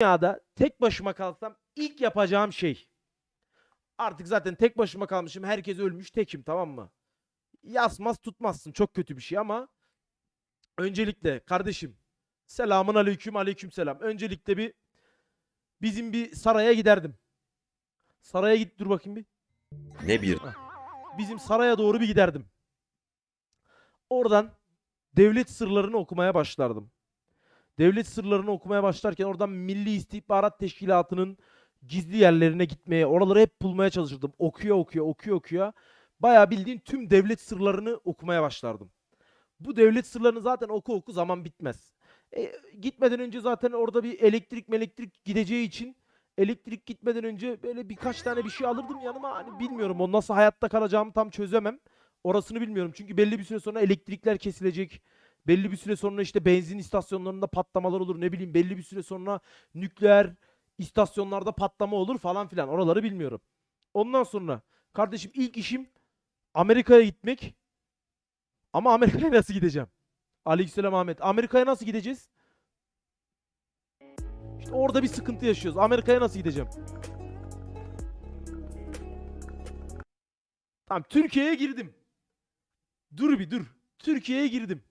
dünyada tek başıma kalsam ilk yapacağım şey. Artık zaten tek başıma kalmışım. Herkes ölmüş. Tekim tamam mı? Yasmaz tutmazsın. Çok kötü bir şey ama öncelikle kardeşim selamun aleyküm aleyküm selam. Öncelikle bir bizim bir saraya giderdim. Saraya git dur bakayım bir. Ne bir Bizim saraya doğru bir giderdim. Oradan devlet sırlarını okumaya başlardım. Devlet sırlarını okumaya başlarken oradan Milli İstihbarat Teşkilatı'nın gizli yerlerine gitmeye, oraları hep bulmaya çalışırdım. Okuya okuya, okuya okuya. Bayağı bildiğin tüm devlet sırlarını okumaya başlardım. Bu devlet sırlarını zaten oku oku zaman bitmez. E, gitmeden önce zaten orada bir elektrik elektrik gideceği için elektrik gitmeden önce böyle birkaç tane bir şey alırdım yanıma. Hani bilmiyorum o nasıl hayatta kalacağımı tam çözemem. Orasını bilmiyorum. Çünkü belli bir süre sonra elektrikler kesilecek. Belli bir süre sonra işte benzin istasyonlarında patlamalar olur. Ne bileyim belli bir süre sonra nükleer istasyonlarda patlama olur falan filan. Oraları bilmiyorum. Ondan sonra kardeşim ilk işim Amerika'ya gitmek. Ama Amerika'ya nasıl gideceğim? Aleykümselam Ahmet. Amerika'ya nasıl gideceğiz? İşte orada bir sıkıntı yaşıyoruz. Amerika'ya nasıl gideceğim? Tamam Türkiye'ye girdim. Dur bir dur. Türkiye'ye girdim.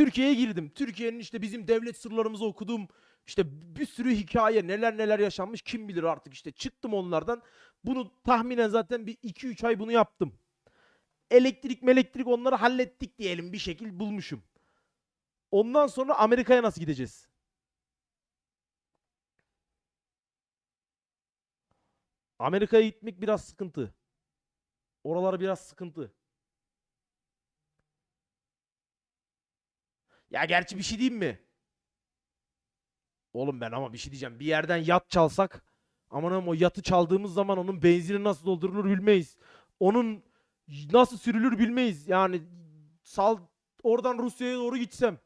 Türkiye'ye girdim. Türkiye'nin işte bizim devlet sırlarımızı okudum. İşte bir sürü hikaye neler neler yaşanmış kim bilir artık işte çıktım onlardan. Bunu tahminen zaten bir 2-3 ay bunu yaptım. Elektrik melektrik onları hallettik diyelim bir şekil bulmuşum. Ondan sonra Amerika'ya nasıl gideceğiz? Amerika'ya gitmek biraz sıkıntı. Oralar biraz sıkıntı. Ya gerçi bir şey diyeyim mi? Oğlum ben ama bir şey diyeceğim. Bir yerden yat çalsak aman o yatı çaldığımız zaman onun benzini nasıl doldurulur bilmeyiz. Onun nasıl sürülür bilmeyiz. Yani sal oradan Rusya'ya doğru gitsem.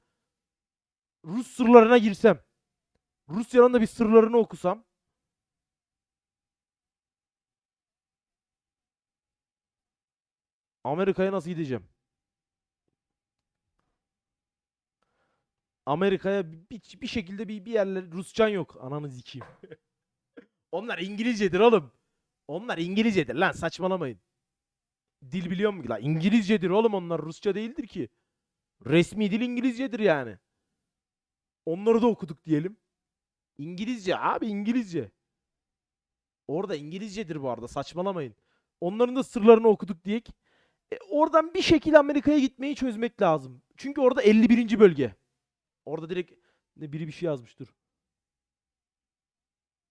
Rus sırlarına girsem. Rusya'nın da bir sırlarını okusam. Amerika'ya nasıl gideceğim? Amerika'ya bir, bir şekilde bir, bir yerler Rusçan yok. Ananı zikeyim. Onlar İngilizcedir oğlum. Onlar İngilizcedir lan saçmalamayın. Dil biliyor mu lan? İngilizcedir oğlum onlar Rusça değildir ki. Resmi dil İngilizcedir yani. Onları da okuduk diyelim. İngilizce abi İngilizce. Orada İngilizcedir bu arada saçmalamayın. Onların da sırlarını okuduk diyek. E, oradan bir şekilde Amerika'ya gitmeyi çözmek lazım. Çünkü orada 51. bölge. Orada direkt ne biri bir şey yazmış dur.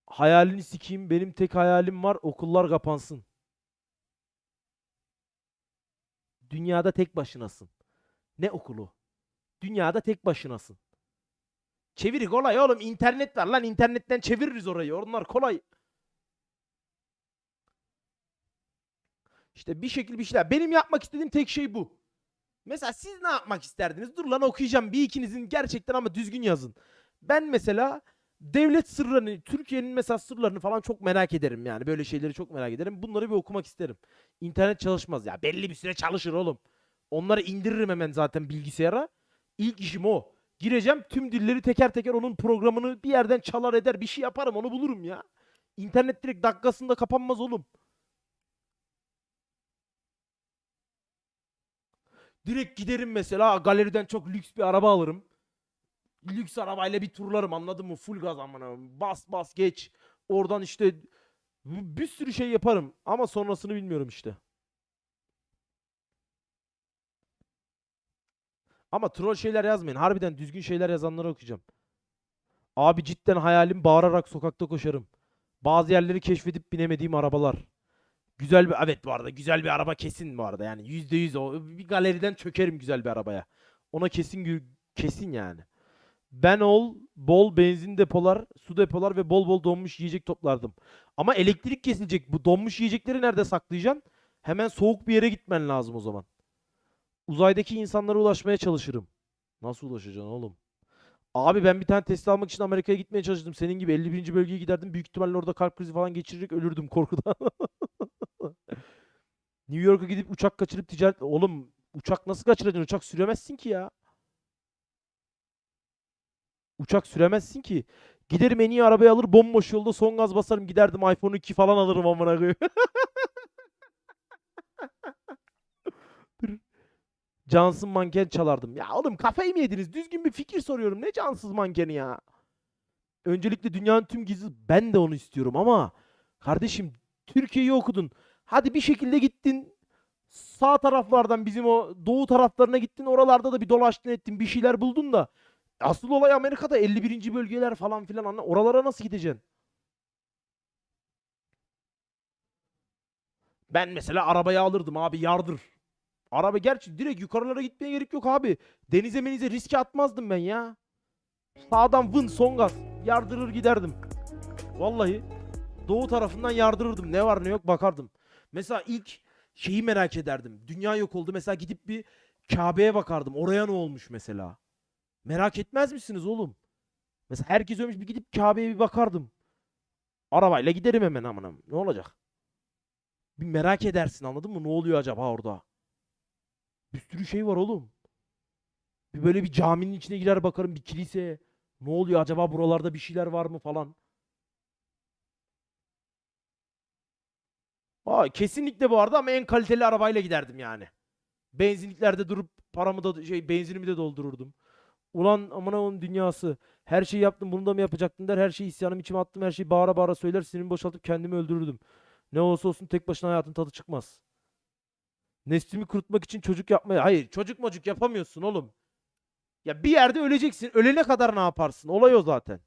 Hayalini sikeyim. Benim tek hayalim var. Okullar kapansın. Dünyada tek başınasın. Ne okulu? Dünyada tek başınasın. Çeviri kolay oğlum. İnternet var lan. internetten çeviririz orayı. Onlar kolay. İşte bir şekil bir şeyler. Benim yapmak istediğim tek şey bu. Mesela siz ne yapmak isterdiniz? Dur lan okuyacağım. Bir ikinizin gerçekten ama düzgün yazın. Ben mesela devlet sırlarını, Türkiye'nin mesela sırlarını falan çok merak ederim yani. Böyle şeyleri çok merak ederim. Bunları bir okumak isterim. İnternet çalışmaz ya. Belli bir süre çalışır oğlum. Onları indiririm hemen zaten bilgisayara. İlk işim o. Gireceğim tüm dilleri teker teker onun programını bir yerden çalar eder. Bir şey yaparım onu bulurum ya. İnternet direkt dakikasında kapanmaz oğlum. Direkt giderim mesela galeriden çok lüks bir araba alırım. Lüks arabayla bir turlarım anladın mı? Full gaz amına. Bas bas geç. Oradan işte bir sürü şey yaparım. Ama sonrasını bilmiyorum işte. Ama troll şeyler yazmayın. Harbiden düzgün şeyler yazanları okuyacağım. Abi cidden hayalim bağırarak sokakta koşarım. Bazı yerleri keşfedip binemediğim arabalar. Güzel bir evet bu arada güzel bir araba kesin bu arada yani yüzde yüz o bir galeriden çökerim güzel bir arabaya. Ona kesin kesin yani. Ben ol bol benzin depolar, su depolar ve bol bol donmuş yiyecek toplardım. Ama elektrik kesilecek. Bu donmuş yiyecekleri nerede saklayacaksın? Hemen soğuk bir yere gitmen lazım o zaman. Uzaydaki insanlara ulaşmaya çalışırım. Nasıl ulaşacaksın oğlum? Abi ben bir tane Tesla almak için Amerika'ya gitmeye çalıştım. Senin gibi 51. bölgeye giderdim. Büyük ihtimalle orada kalp krizi falan geçirecek ölürdüm korkudan. New York'a gidip uçak kaçırıp ticaret... Oğlum uçak nasıl kaçıracaksın? Uçak süremezsin ki ya. Uçak süremezsin ki. Giderim en iyi arabayı alır bomboş yolda son gaz basarım giderdim iPhone 2 falan alırım amına koyayım. Cansız manken çalardım. Ya oğlum kafayı mı yediniz? Düzgün bir fikir soruyorum. Ne cansız mankeni ya? Öncelikle dünyanın tüm gizli ben de onu istiyorum ama kardeşim Türkiye'yi okudun. Hadi bir şekilde gittin sağ taraflardan bizim o doğu taraflarına gittin. Oralarda da bir dolaştın ettin. Bir şeyler buldun da. Asıl olay Amerika'da 51. bölgeler falan filan. anla- Oralara nasıl gideceksin? Ben mesela arabayı alırdım abi yardır. Araba gerçi direkt yukarılara gitmeye gerek yok abi. Denize menize riske atmazdım ben ya. Sağdan vın son gaz. Yardırır giderdim. Vallahi doğu tarafından yardırırdım. Ne var ne yok bakardım. Mesela ilk şeyi merak ederdim. Dünya yok oldu. Mesela gidip bir Kabe'ye bakardım. Oraya ne olmuş mesela? Merak etmez misiniz oğlum? Mesela herkes ölmüş bir gidip Kabe'ye bir bakardım. Arabayla giderim hemen amına. Ne olacak? Bir merak edersin anladın mı? Ne oluyor acaba orada? Bir sürü şey var oğlum. Bir böyle bir caminin içine girer bakarım bir kiliseye. Ne oluyor acaba buralarda bir şeyler var mı falan. Aa, kesinlikle bu arada ama en kaliteli arabayla giderdim yani. Benzinliklerde durup paramı da şey benzinimi de doldururdum. Ulan aman onun dünyası. Her şeyi yaptım bunu da mı yapacaktın der. Her şeyi isyanım içime attım. Her şeyi bağıra bağıra söyler. Sinirimi boşaltıp kendimi öldürürdüm. Ne olursa olsun tek başına hayatın tadı çıkmaz. Neslimi kurutmak için çocuk yapmaya. Hayır çocuk mocuk yapamıyorsun oğlum. Ya bir yerde öleceksin. Ölene kadar ne yaparsın? Olay o zaten.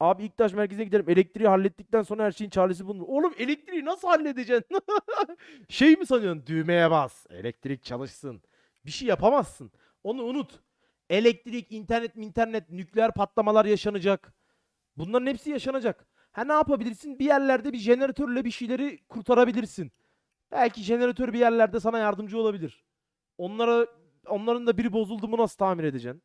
Abi ilk taş merkezine giderim. Elektriği hallettikten sonra her şeyin çaresi bulunur. Oğlum elektriği nasıl halledeceksin? şey mi sanıyorsun? Düğmeye bas. Elektrik çalışsın. Bir şey yapamazsın. Onu unut. Elektrik, internet, internet, nükleer patlamalar yaşanacak. Bunların hepsi yaşanacak. Ha ne yapabilirsin? Bir yerlerde bir jeneratörle bir şeyleri kurtarabilirsin. Belki jeneratör bir yerlerde sana yardımcı olabilir. Onlara onların da biri bozuldu mu nasıl tamir edeceksin?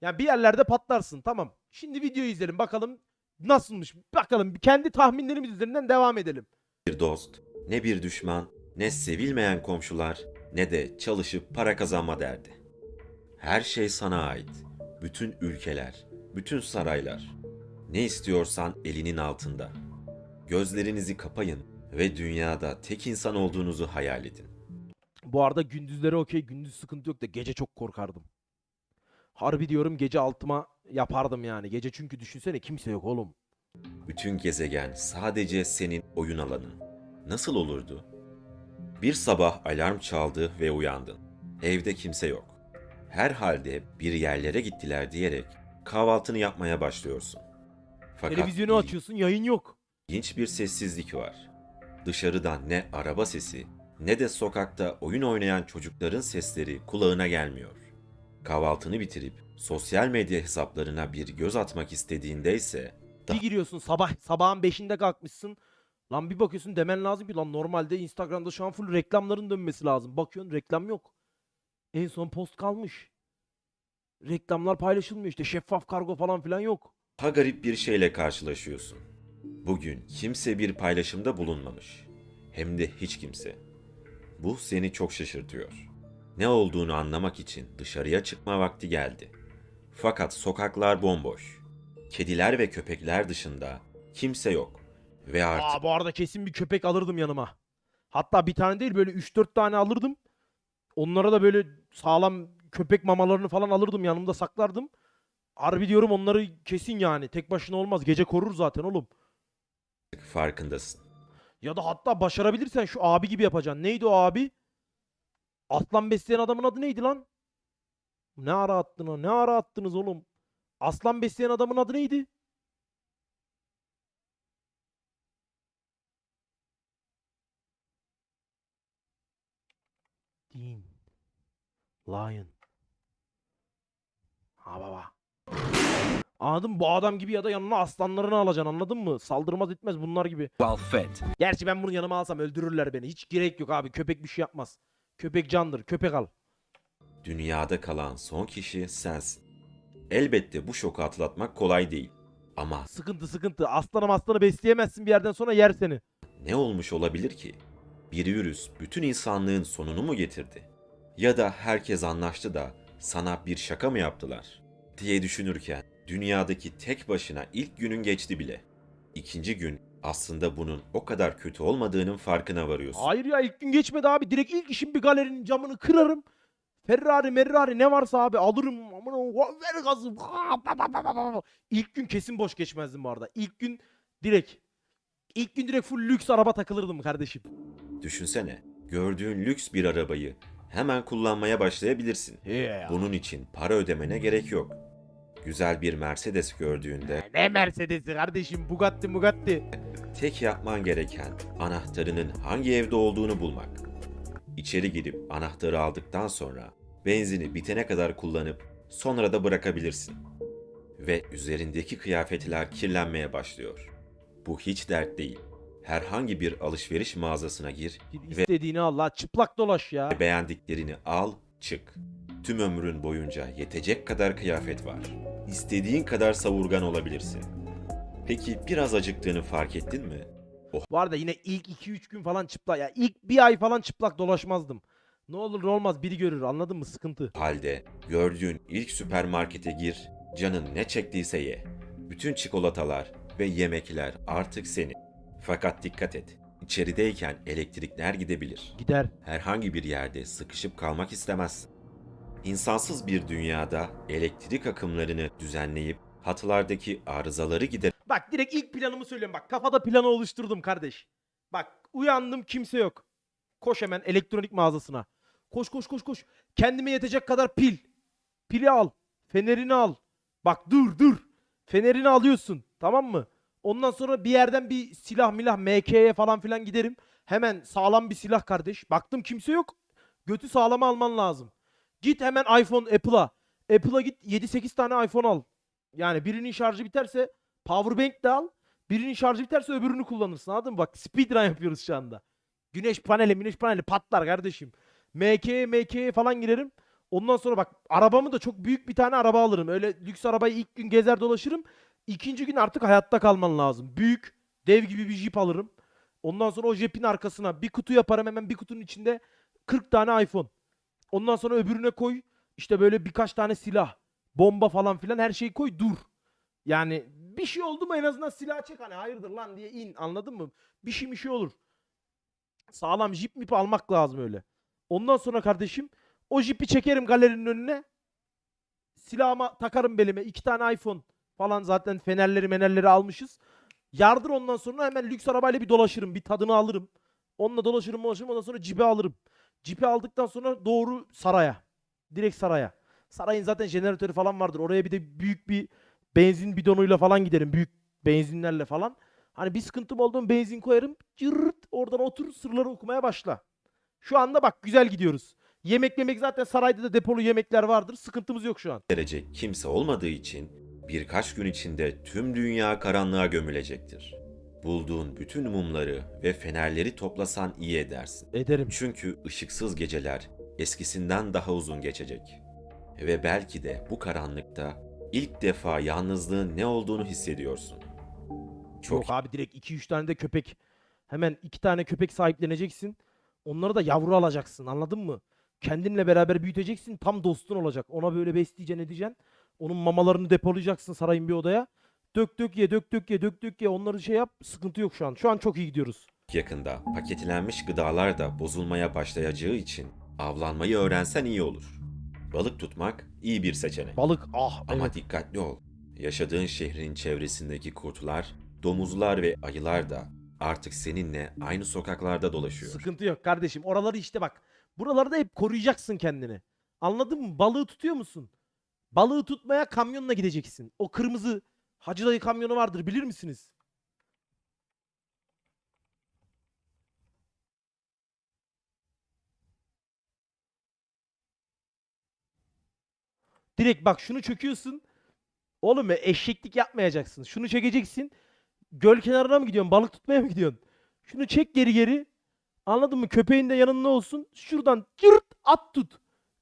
Yani bir yerlerde patlarsın tamam. Şimdi videoyu izleyelim bakalım nasılmış. Bakalım kendi tahminlerimiz üzerinden devam edelim. bir dost, ne bir düşman, ne sevilmeyen komşular, ne de çalışıp para kazanma derdi. Her şey sana ait. Bütün ülkeler, bütün saraylar. Ne istiyorsan elinin altında. Gözlerinizi kapayın ve dünyada tek insan olduğunuzu hayal edin. Bu arada gündüzleri okey gündüz sıkıntı yok da gece çok korkardım. Harbi diyorum gece altıma yapardım yani. Gece çünkü düşünsene kimse yok oğlum. Bütün gezegen sadece senin oyun alanın. Nasıl olurdu? Bir sabah alarm çaldı ve uyandın. Evde kimse yok. Herhalde bir yerlere gittiler diyerek kahvaltını yapmaya başlıyorsun. Fakat Televizyonu açıyorsun yayın yok. ilginç bir sessizlik var. Dışarıdan ne araba sesi ne de sokakta oyun oynayan çocukların sesleri kulağına gelmiyor. Kahvaltını bitirip sosyal medya hesaplarına bir göz atmak istediğinde ise Bir giriyorsun sabah sabahın 5'inde kalkmışsın. Lan bir bakıyorsun demen lazım ki lan normalde Instagram'da şu an full reklamların dönmesi lazım. Bakıyorsun reklam yok. En son post kalmış. Reklamlar paylaşılmıyor işte şeffaf kargo falan filan yok. daha garip bir şeyle karşılaşıyorsun. Bugün kimse bir paylaşımda bulunmamış. Hem de hiç kimse. Bu seni çok şaşırtıyor. Ne olduğunu anlamak için dışarıya çıkma vakti geldi. Fakat sokaklar bomboş. Kediler ve köpekler dışında kimse yok. Ve artık Aa bu arada kesin bir köpek alırdım yanıma. Hatta bir tane değil böyle 3-4 tane alırdım. Onlara da böyle sağlam köpek mamalarını falan alırdım yanımda saklardım. Harbi diyorum onları kesin yani. Tek başına olmaz. Gece korur zaten oğlum. farkındasın. Ya da hatta başarabilirsen şu abi gibi yapacaksın. Neydi o abi? Aslan besleyen adamın adı neydi lan? Ne ara attın? Ne ara attınız oğlum? Aslan besleyen adamın adı neydi? Dean. Lion. Ha baba. Anladın mı? Bu adam gibi ya da yanına aslanlarını alacaksın anladın mı? Saldırmaz etmez bunlar gibi. well fed. Gerçi ben bunu yanıma alsam öldürürler beni. Hiç gerek yok abi. Köpek bir şey yapmaz. Köpek candır. Köpek al. Dünyada kalan son kişi sensin. Elbette bu şoku atlatmak kolay değil. Ama Sıkıntı sıkıntı. Aslanım aslanı besleyemezsin bir yerden sonra yer seni. ne olmuş olabilir ki? Bir virüs bütün insanlığın sonunu mu getirdi? Ya da herkes anlaştı da sana bir şaka mı yaptılar? diye düşünürken dünyadaki tek başına ilk günün geçti bile. İkinci gün aslında bunun o kadar kötü olmadığının farkına varıyorsun. Hayır ya ilk gün geçmedi abi. Direkt ilk işim bir galerinin camını kırarım. Ferrari, Merrari ne varsa abi alırım. Amına ver gazı. İlk gün kesin boş geçmezdim bu arada. İlk gün direkt ilk gün direkt full lüks araba takılırdım kardeşim. Düşünsene, gördüğün lüks bir arabayı hemen kullanmaya başlayabilirsin. Bunun için para ödemene gerek yok. Güzel bir Mercedes gördüğünde Ne Mercedes'i kardeşim Bugatti Bugatti. tek yapman gereken anahtarının hangi evde olduğunu bulmak. İçeri girip anahtarı aldıktan sonra benzini bitene kadar kullanıp sonra da bırakabilirsin. Ve üzerindeki kıyafetler kirlenmeye başlıyor. Bu hiç dert değil. Herhangi bir alışveriş mağazasına gir Git istediğini al la çıplak dolaş ya. ve beğendiklerini al, çık. Tüm ömrün boyunca yetecek kadar kıyafet var. İstediğin kadar savurgan olabilirsin. Peki biraz acıktığını fark ettin mi? Bu arada yine ilk 2-3 gün falan çıplak ya ilk bir ay falan çıplak dolaşmazdım. Ne olur ne olmaz biri görür anladın mı sıkıntı. Halde gördüğün ilk süpermarkete gir, canın ne çektiyse ye. Bütün çikolatalar ve yemekler artık senin. Fakat dikkat et, içerideyken elektrikler gidebilir. Gider. Herhangi bir yerde sıkışıp kalmak istemezsin. İnsansız bir dünyada elektrik akımlarını düzenleyip hatlardaki arızaları gider Bak direkt ilk planımı söylüyorum bak kafada planı oluşturdum kardeş. Bak uyandım kimse yok. Koş hemen elektronik mağazasına. Koş koş koş koş. Kendime yetecek kadar pil. Pili al. Fenerini al. Bak dur dur. Fenerini alıyorsun. Tamam mı? Ondan sonra bir yerden bir silah milah MK'ye falan filan giderim. Hemen sağlam bir silah kardeş. Baktım kimse yok. Götü sağlama alman lazım. Git hemen iPhone Apple'a. Apple'a git 7-8 tane iPhone al. Yani birinin şarjı biterse Powerbank de al. Birinin şarjı biterse öbürünü kullanırsın anladın mı? Bak speedrun yapıyoruz şu anda. Güneş paneli, güneş paneli patlar kardeşim. MK'ye MK'ye falan girerim. Ondan sonra bak arabamı da çok büyük bir tane araba alırım. Öyle lüks arabayı ilk gün gezer dolaşırım. İkinci gün artık hayatta kalman lazım. Büyük, dev gibi bir jip alırım. Ondan sonra o jipin arkasına bir kutu yaparım hemen bir kutunun içinde 40 tane iPhone. Ondan sonra öbürüne koy işte böyle birkaç tane silah, bomba falan filan her şeyi koy dur. Yani bir şey oldu mu en azından silah çek hani hayırdır lan diye in anladın mı? Bir şey bir şey olur. Sağlam jip mip almak lazım öyle. Ondan sonra kardeşim o jipi çekerim galerinin önüne. Silahıma takarım belime. iki tane iPhone falan zaten fenerleri menerleri almışız. Yardır ondan sonra hemen lüks arabayla bir dolaşırım. Bir tadını alırım. Onunla dolaşırım dolaşırım ondan sonra cipi alırım. Cipi aldıktan sonra doğru saraya. Direkt saraya. Sarayın zaten jeneratörü falan vardır. Oraya bir de büyük bir benzin bidonuyla falan giderim. Büyük benzinlerle falan. Hani bir sıkıntım oldu mu benzin koyarım. Cırt oradan otur sırları okumaya başla. Şu anda bak güzel gidiyoruz. Yemek yemek zaten sarayda da depolu yemekler vardır. Sıkıntımız yok şu an. verecek kimse olmadığı için birkaç gün içinde tüm dünya karanlığa gömülecektir. Bulduğun bütün mumları ve fenerleri toplasan iyi edersin. Ederim. Çünkü ışıksız geceler eskisinden daha uzun geçecek. Ve belki de bu karanlıkta ilk defa yalnızlığın ne olduğunu hissediyorsun. Çok Yok abi direkt 2-3 tane de köpek. Hemen 2 tane köpek sahipleneceksin. Onları da yavru alacaksın anladın mı? Kendinle beraber büyüteceksin. Tam dostun olacak. Ona böyle besleyeceksin edeceksin. Onun mamalarını depolayacaksın sarayın bir odaya. Dök dök ye dök dök ye dök dök ye onları şey yap. Sıkıntı yok şu an. Şu an çok iyi gidiyoruz. yakında paketlenmiş gıdalar da bozulmaya başlayacağı için avlanmayı öğrensen iyi olur. Balık tutmak iyi bir seçenek. Balık ah Ama evet. dikkatli ol. Yaşadığın şehrin çevresindeki kurtlar, domuzlar ve ayılar da artık seninle aynı sokaklarda dolaşıyor. Sıkıntı yok kardeşim. Oraları işte bak. Buralarda hep koruyacaksın kendini. Anladın mı? Balığı tutuyor musun? Balığı tutmaya kamyonla gideceksin. O kırmızı Hacı dayı kamyonu vardır bilir misiniz? Direkt bak şunu çöküyorsun. Oğlum eşeklik yapmayacaksın. Şunu çekeceksin. Göl kenarına mı gidiyorsun? Balık tutmaya mı gidiyorsun? Şunu çek geri geri. Anladın mı? Köpeğin de yanında olsun. Şuradan cırt at tut.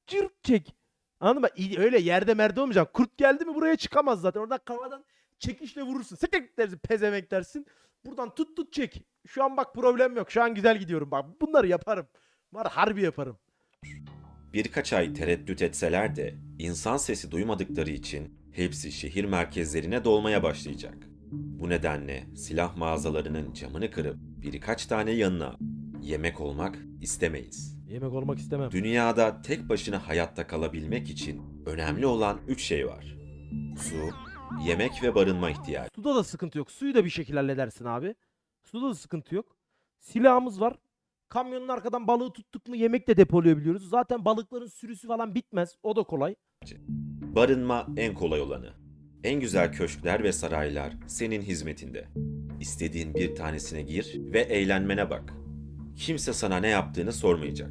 Cırt çek. Anladın mı? Öyle yerde merde olmayacak. Kurt geldi mi buraya çıkamaz zaten. Oradan kafadan çekişle vurursun. Sekek dersin pezemek dersin. Buradan tut tut çek. Şu an bak problem yok. Şu an güzel gidiyorum bak. Bunları yaparım. Var harbi yaparım. Birkaç ay tereddüt etseler de insan sesi duymadıkları için hepsi şehir merkezlerine dolmaya başlayacak. Bu nedenle silah mağazalarının camını kırıp birkaç tane yanına yemek olmak istemeyiz. Yemek olmak istemem. Dünyada tek başına hayatta kalabilmek için önemli olan üç şey var. Su, yemek ve barınma ihtiyacı. Suda da sıkıntı yok. Suyu da bir şekilde halledersin abi. Suda da sıkıntı yok. Silahımız var. Kamyonun arkadan balığı tuttuk mu yemek de depolayabiliyoruz. Zaten balıkların sürüsü falan bitmez. O da kolay. Barınma en kolay olanı. En güzel köşkler ve saraylar senin hizmetinde. İstediğin bir tanesine gir ve eğlenmene bak. Kimse sana ne yaptığını sormayacak.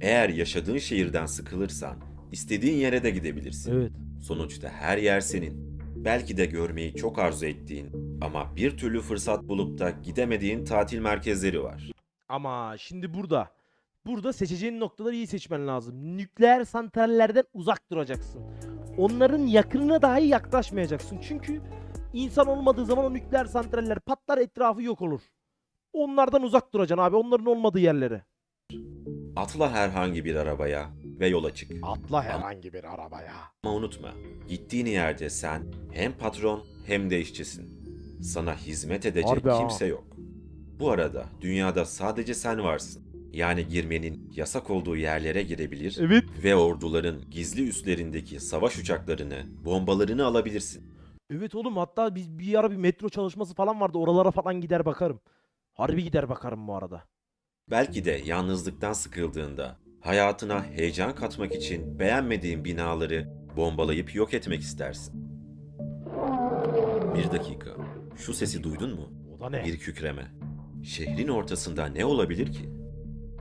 Eğer yaşadığın şehirden sıkılırsan istediğin yere de gidebilirsin. Evet. Sonuçta her yer senin. Belki de görmeyi çok arzu ettiğin ama bir türlü fırsat bulup da gidemediğin tatil merkezleri var. Ama şimdi burada. Burada seçeceğin noktaları iyi seçmen lazım. Nükleer santrallerden uzak duracaksın. Onların yakınına dahi yaklaşmayacaksın. Çünkü insan olmadığı zaman o nükleer santraller patlar etrafı yok olur. Onlardan uzak duracaksın abi. Onların olmadığı yerlere. Atla herhangi bir arabaya ve yola çık. Atla herhangi bir arabaya. Ama unutma, gittiğin yerde sen hem patron hem de işçisin. Sana hizmet edecek Harbi ha. kimse yok. Bu arada dünyada sadece sen varsın. Yani girmenin yasak olduğu yerlere girebilir Evet. ve orduların gizli üslerindeki savaş uçaklarını, bombalarını alabilirsin. Evet oğlum hatta biz bir ara bir metro çalışması falan vardı. Oralara falan gider bakarım. Harbi gider bakarım bu arada. Belki de yalnızlıktan sıkıldığında hayatına heyecan katmak için beğenmediğin binaları bombalayıp yok etmek istersin. Bir dakika. Şu sesi duydun mu? O da ne? Bir kükreme. Şehrin ortasında ne olabilir ki?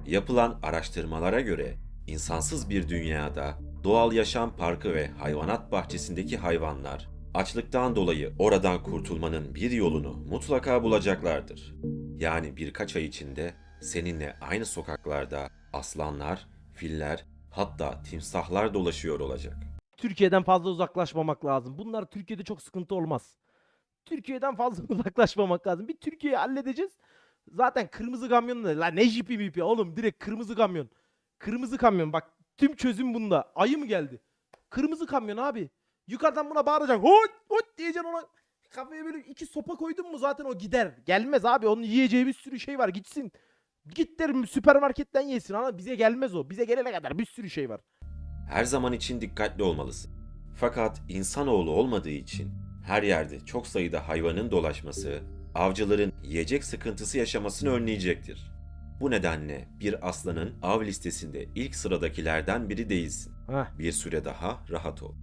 Yapılan araştırmalara göre insansız bir dünyada doğal yaşam parkı ve hayvanat bahçesindeki hayvanlar açlıktan dolayı oradan kurtulmanın bir yolunu mutlaka bulacaklardır. Yani birkaç ay içinde seninle aynı sokaklarda aslanlar, filler, hatta timsahlar dolaşıyor olacak. Türkiye'den fazla uzaklaşmamak lazım. Bunlar Türkiye'de çok sıkıntı olmaz. Türkiye'den fazla uzaklaşmamak lazım. Bir Türkiye'yi halledeceğiz. Zaten kırmızı kamyon da la ne jipi mipi oğlum direkt kırmızı kamyon. Kırmızı kamyon bak tüm çözüm bunda. Ayı mı geldi? Kırmızı kamyon abi. Yukarıdan buna bağıracaksın. Hot hot diyeceksin ona. Kafaya böyle iki sopa koydun mu zaten o gider. Gelmez abi onun yiyeceği bir sürü şey var gitsin. Git derim süpermarketten yesin ama bize gelmez o. Bize gelene kadar bir sürü şey var. Her zaman için dikkatli olmalısın. Fakat insanoğlu olmadığı için her yerde çok sayıda hayvanın dolaşması, avcıların yiyecek sıkıntısı yaşamasını önleyecektir. Bu nedenle bir aslanın av listesinde ilk sıradakilerden biri değilsin. Heh. Bir süre daha rahat ol.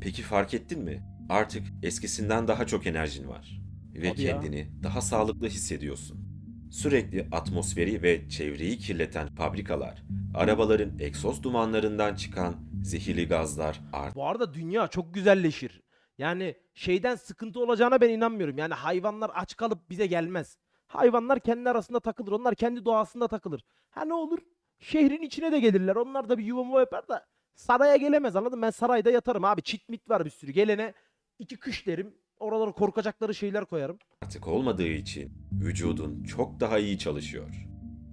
Peki fark ettin mi? Artık eskisinden daha çok enerjin var ve ya. kendini daha sağlıklı hissediyorsun. Sürekli atmosferi ve çevreyi kirleten fabrikalar, arabaların egzoz dumanlarından çıkan zehirli gazlar artık Bu arada dünya çok güzelleşir. Yani şeyden sıkıntı olacağına ben inanmıyorum. Yani hayvanlar aç kalıp bize gelmez. Hayvanlar kendi arasında takılır. Onlar kendi doğasında takılır. Ha ne olur? Şehrin içine de gelirler. Onlar da bir yuva yapar da saraya gelemez anladın? Ben sarayda yatarım abi. Çit mit var bir sürü. Gelene iki kış derim. Oralara korkacakları şeyler koyarım. artık olmadığı için vücudun çok daha iyi çalışıyor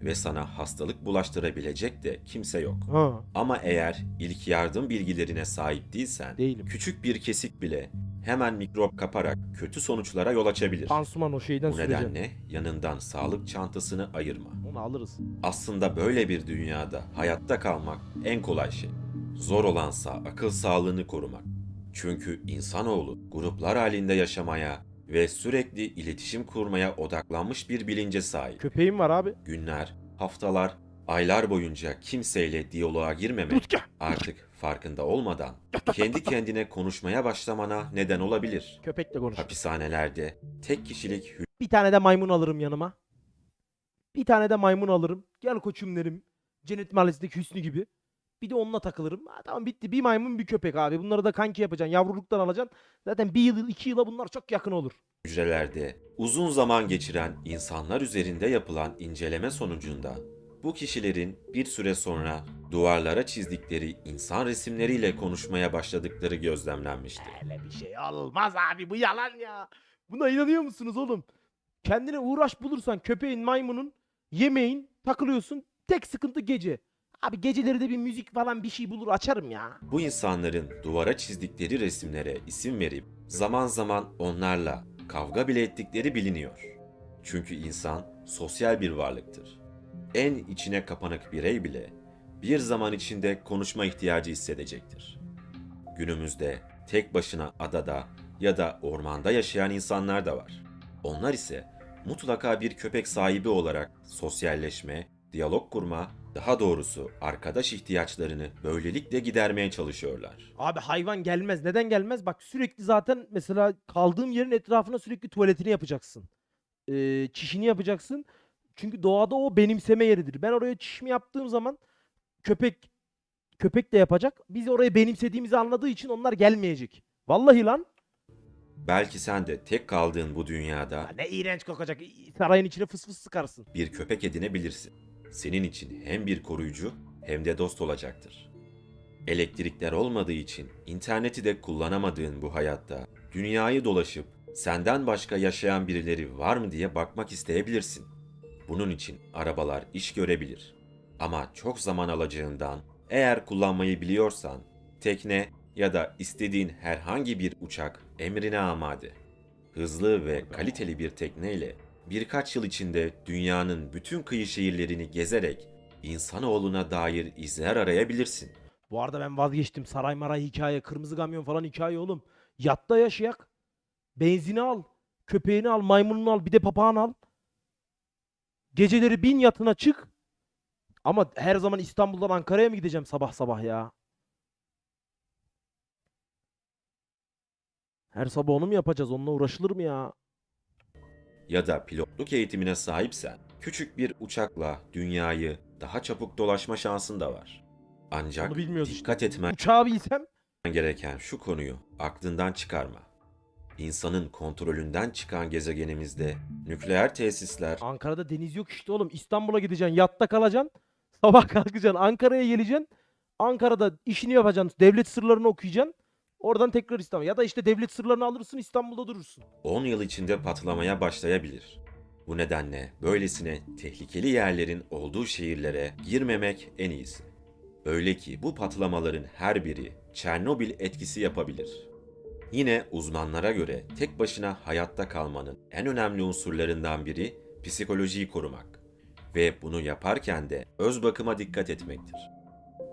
ve sana hastalık bulaştırabilecek de kimse yok. Ha. Ama eğer ilk yardım bilgilerine sahip değilsen, Değilim. küçük bir kesik bile hemen mikrop kaparak kötü sonuçlara yol açabilir. Pansuman o şeyden Bu süreceğim. nedenle yanından sağlık çantasını ayırma. Onu alırız. Aslında böyle bir dünyada hayatta kalmak en kolay şey. Zor olansa akıl sağlığını korumak. Çünkü insanoğlu gruplar halinde yaşamaya ve sürekli iletişim kurmaya odaklanmış bir bilince sahip. Köpeğim var abi. Günler, haftalar, aylar boyunca kimseyle diyaloğa girmemek artık farkında olmadan kendi kendine konuşmaya başlamana neden olabilir. Köpekle konuş. Hapishanelerde tek kişilik Bir tane de maymun alırım yanıma. Bir tane de maymun alırım. Gel koçum derim. Cennet Mahallesi'ndeki Hüsnü gibi. Bir de onunla takılırım. Ha, tamam bitti. Bir maymun bir köpek abi. Bunları da kanki yapacaksın. Yavruluktan alacaksın. Zaten bir yıl iki yıla bunlar çok yakın olur. hücrelerde uzun zaman geçiren insanlar üzerinde yapılan inceleme sonucunda Bu kişilerin bir süre sonra duvarlara çizdikleri insan resimleriyle konuşmaya başladıkları gözlemlenmişti. Öyle bir şey olmaz abi bu yalan ya. Buna inanıyor musunuz oğlum? Kendine uğraş bulursan köpeğin, maymunun, yemeğin takılıyorsun. Tek sıkıntı gece. Abi geceleri de bir müzik falan bir şey bulur açarım ya. Bu insanların duvara çizdikleri resimlere isim verip zaman zaman onlarla kavga bile ettikleri biliniyor. Çünkü insan sosyal bir varlıktır. En içine kapanık birey bile bir zaman içinde konuşma ihtiyacı hissedecektir. Günümüzde tek başına adada ya da ormanda yaşayan insanlar da var. Onlar ise mutlaka bir köpek sahibi olarak sosyalleşme, diyalog kurma, daha doğrusu arkadaş ihtiyaçlarını böylelikle gidermeye çalışıyorlar. Abi hayvan gelmez. Neden gelmez? Bak sürekli zaten mesela kaldığım yerin etrafına sürekli tuvaletini yapacaksın. Ee, çişini yapacaksın. Çünkü doğada o benimseme yeridir. Ben oraya çişimi yaptığım zaman köpek köpek de yapacak. Biz orayı benimsediğimizi anladığı için onlar gelmeyecek. Vallahi lan. Belki sen de tek kaldığın bu dünyada Ya ne iğrenç kokacak. Sarayın içine fıs fıs sıkarsın. bir köpek edinebilirsin. Senin için hem bir koruyucu hem de dost olacaktır. Elektrikler olmadığı için interneti de kullanamadığın bu hayatta dünyayı dolaşıp senden başka yaşayan birileri var mı diye bakmak isteyebilirsin. Bunun için arabalar iş görebilir. Ama çok zaman alacağından eğer kullanmayı biliyorsan tekne ya da istediğin herhangi bir uçak emrine amade. Hızlı ve kaliteli bir tekneyle birkaç yıl içinde dünyanın bütün kıyı şehirlerini gezerek insanoğluna dair izler arayabilirsin. Bu arada ben vazgeçtim. Saray maray hikaye, kırmızı kamyon falan hikaye oğlum. Yatta yaşayak. Benzini al. Köpeğini al, maymununu al, bir de papağanı al. Geceleri bin yatına çık. Ama her zaman İstanbul'dan Ankara'ya mı gideceğim sabah sabah ya? Her sabah onu mu yapacağız? Onunla uğraşılır mı ya? Ya da pilotluk eğitimine sahipsen küçük bir uçakla dünyayı daha çabuk dolaşma şansın da var. Ancak Onu bilmiyoruz işte. dikkat etmen Uçağı bilsem gereken şu konuyu aklından çıkarma. İnsanın kontrolünden çıkan gezegenimizde nükleer tesisler Ankara'da deniz yok işte oğlum. İstanbul'a gideceksin, yatta kalacaksın. Sabah kalkacaksın, Ankara'ya geleceksin. Ankara'da işini yapacaksın, devlet sırlarını okuyacaksın. Oradan tekrar İstanbul. Ya da işte devlet sırlarını alırsın, İstanbul'da durursun. 10 yıl içinde patlamaya başlayabilir. Bu nedenle böylesine tehlikeli yerlerin olduğu şehirlere girmemek en iyisi. Öyle ki bu patlamaların her biri Çernobil etkisi yapabilir. Yine uzmanlara göre tek başına hayatta kalmanın en önemli unsurlarından biri psikolojiyi korumak ve bunu yaparken de öz bakıma dikkat etmektir.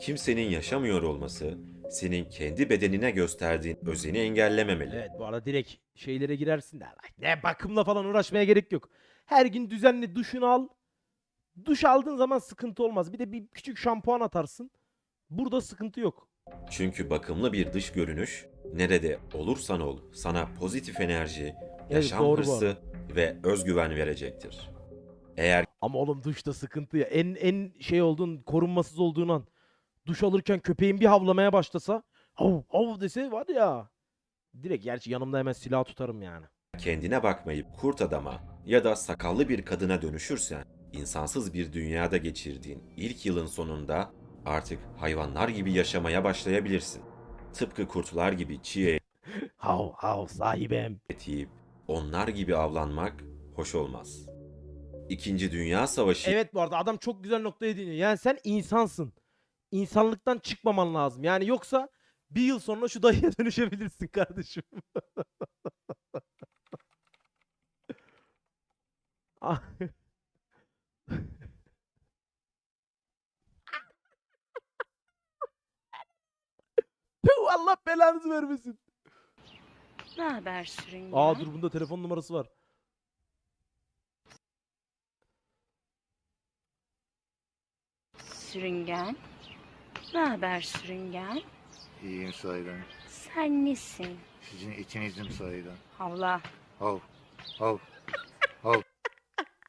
Kimsenin yaşamıyor olması senin kendi bedenine gösterdiğin özeni engellememeli. Evet bu arada direkt şeylere girersin de. "Ay, Ne bakımla falan uğraşmaya gerek yok. Her gün düzenli duşunu al. Duş aldığın zaman sıkıntı olmaz. Bir de bir küçük şampuan atarsın. Burada sıkıntı yok. Çünkü bakımlı bir dış görünüş nerede olursan ol sana pozitif enerji, yaşam doğru bu hırsı ve özgüven verecektir. Eğer Ama oğlum duşta sıkıntı ya. En en şey olduğun, korunmasız olduğun an. Duş alırken köpeğin bir havlamaya başlasa, hav hav dese var ya. Direkt gerçi yanımda hemen silah tutarım yani. kendine bakmayıp kurt adama ya da sakallı bir kadına dönüşürsen, insansız bir dünyada geçirdiğin ilk yılın sonunda artık hayvanlar gibi yaşamaya başlayabilirsin. Tıpkı kurtlar gibi çiğ Hav hav sahibim. et yiyip onlar gibi avlanmak hoş olmaz. İkinci Dünya Savaşı Evet bu arada adam çok güzel noktaya değiniyor. Yani sen insansın. İnsanlıktan çıkmaman lazım. Yani yoksa bir yıl sonra şu dayıya dönüşebilirsin kardeşim. Ah. Allah belanızı vermesin. Ne haber sürüngen? Aa dur bunda telefon numarası var. Sürüngen. Ne haber sürüngen? İyiyim sahiden. Sen nesin? Sizin ikinizim sahiden. Havla. Hav. Hav. Hav.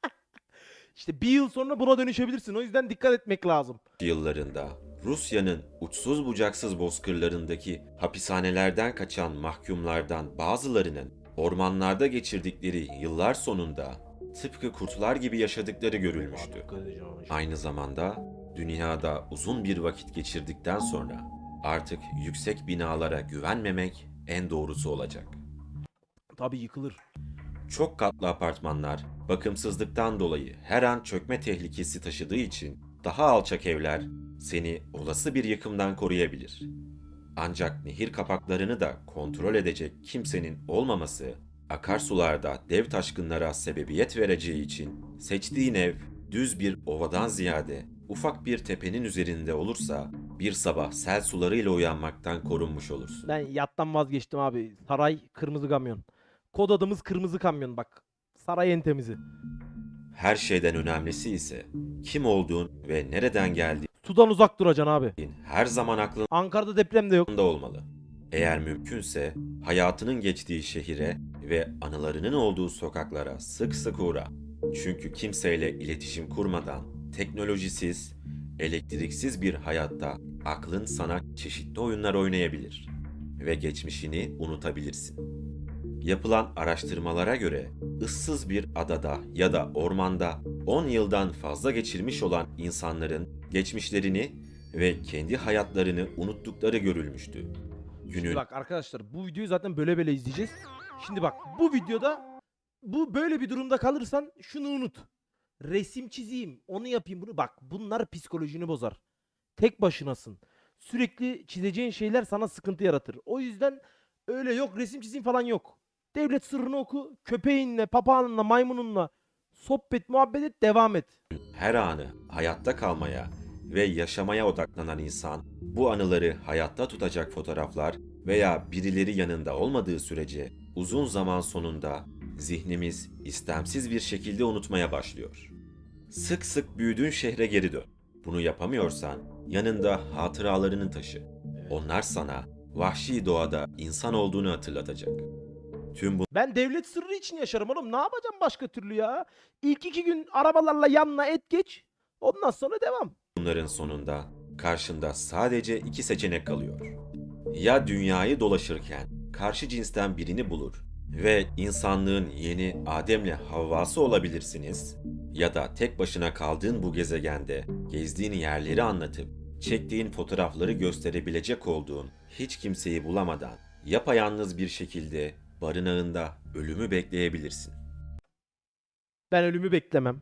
İşte bir yıl sonra buna dönüşebilirsin. O yüzden dikkat etmek lazım. yıllarında Rusya'nın uçsuz bucaksız bozkırlarındaki hapishanelerden kaçan mahkumlardan bazılarının ormanlarda geçirdikleri yıllar sonunda tıpkı kurtlar gibi yaşadıkları görülmüştü. Aynı zamanda dünyada uzun bir vakit geçirdikten sonra artık yüksek binalara güvenmemek en doğrusu olacak. Tabii yıkılır. Çok katlı apartmanlar bakımsızlıktan dolayı her an çökme tehlikesi taşıdığı için daha alçak evler seni olası bir yıkımdan koruyabilir. Ancak nehir kapaklarını da kontrol edecek kimsenin olmaması akarsularda dev taşkınlara sebebiyet vereceği için seçtiğin ev düz bir ovadan ziyade ufak bir tepenin üzerinde olursa bir sabah sel sularıyla uyanmaktan korunmuş olursun. Ben yattan vazgeçtim abi. Saray kırmızı kamyon. Kod adımız kırmızı kamyon bak. Saray en temizi. Her şeyden önemlisi ise kim olduğun ve nereden geldiğin Sudan uzak duracaksın abi. her zaman aklında Ankara'da deprem de yok. olmalı. Eğer mümkünse hayatının geçtiği şehire ve anılarının olduğu sokaklara sık sık uğra. Çünkü kimseyle iletişim kurmadan, teknolojisiz, elektriksiz bir hayatta aklın sana çeşitli oyunlar oynayabilir ve geçmişini unutabilirsin. Yapılan araştırmalara göre ıssız bir adada ya da ormanda 10 yıldan fazla geçirmiş olan insanların geçmişlerini ve kendi hayatlarını unuttukları görülmüştü. Günün Bak arkadaşlar bu videoyu zaten böyle böyle izleyeceğiz. Şimdi bak bu videoda bu böyle bir durumda kalırsan şunu unut. Resim çizeyim, onu yapayım bunu. Bak bunlar psikolojini bozar. Tek başınasın. Sürekli çizeceğin şeyler sana sıkıntı yaratır. O yüzden öyle yok resim çizeyim falan yok. Devlet sırrını oku, köpeğinle, papağanınla, maymununla sohbet, muhabbet et, devam et. her anı hayatta kalmaya ve yaşamaya odaklanan insan bu anıları hayatta tutacak fotoğraflar veya birileri yanında olmadığı sürece uzun zaman sonunda zihnimiz istemsiz bir şekilde unutmaya başlıyor. Sık sık büyüdüğün şehre geri dön. Bunu yapamıyorsan yanında hatıralarını taşı. Onlar sana vahşi doğada insan olduğunu hatırlatacak. Tüm Ben devlet sırrı için yaşarım oğlum. Ne yapacağım başka türlü ya? İlk iki gün arabalarla yanına et geç. Ondan sonra devam. Bunların sonunda karşında sadece iki seçenek kalıyor. Ya dünyayı dolaşırken karşı cinsten birini bulur ve insanlığın yeni Adem'le Havva'sı olabilirsiniz ya da tek başına kaldığın bu gezegende gezdiğin yerleri anlatıp çektiğin fotoğrafları gösterebilecek olduğun hiç kimseyi bulamadan yapayalnız bir şekilde barınağında ölümü bekleyebilirsin. Ben ölümü beklemem.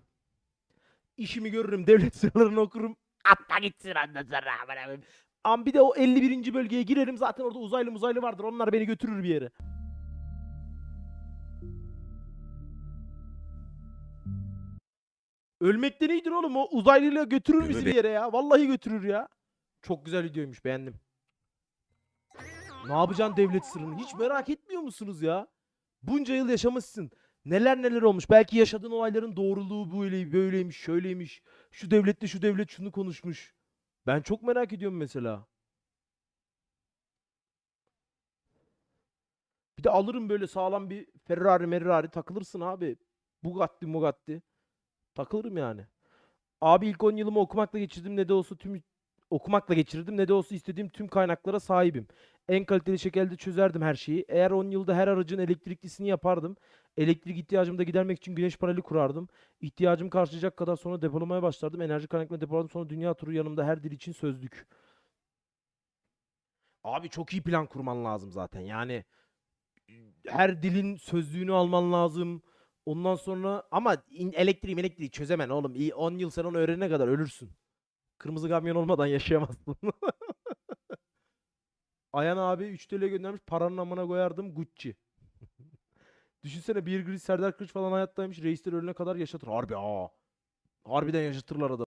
İşimi görürüm, devlet sırlarını okurum. Atla gitsin ondan sonra. Ama bir de o 51. bölgeye girerim. Zaten orada uzaylı muzaylı vardır. Onlar beni götürür bir yere. Ölmekten iyidir oğlum. O uzaylıyla götürür bizi bir yere ya. Vallahi götürür ya. Çok güzel videoymuş. Beğendim. Ne yapacaksın devlet sırrını? Hiç merak etmiyor musunuz ya? Bunca yıl yaşamışsın. Neler neler olmuş. Belki yaşadığın olayların doğruluğu böyle böyleymiş, şöyleymiş. Şu devlette şu devlet şunu konuşmuş. Ben çok merak ediyorum mesela. Bir de alırım böyle sağlam bir Ferrari Merrari takılırsın abi. Bugatti Bugatti. Takılırım yani. Abi ilk 10 yılımı okumakla geçirdim ne de olsa tüm okumakla geçirdim ne de olsa istediğim tüm kaynaklara sahibim. En kaliteli şekilde çözerdim her şeyi. Eğer 10 yılda her aracın elektriklisini yapardım. Elektrik ihtiyacımı da gidermek için güneş paneli kurardım. İhtiyacımı karşılayacak kadar sonra depolamaya başlardım. Enerji kaynaklarını depoladım. Sonra dünya turu yanımda her dil için sözlük. Abi çok iyi plan kurman lazım zaten. Yani her dilin sözlüğünü alman lazım. Ondan sonra ama elektriği elektriği çözemen oğlum. İyi 10 yıl sen onu öğrenene kadar ölürsün. Kırmızı kamyon olmadan yaşayamazsın. Ayan abi 3 TL göndermiş. Paranın amına koyardım Gucci. Düşünsene bir Gris Serdar Kılıç falan hayattaymış. Reisler ölene kadar yaşatır. Harbi aa. Harbiden yaşatırlar adamı.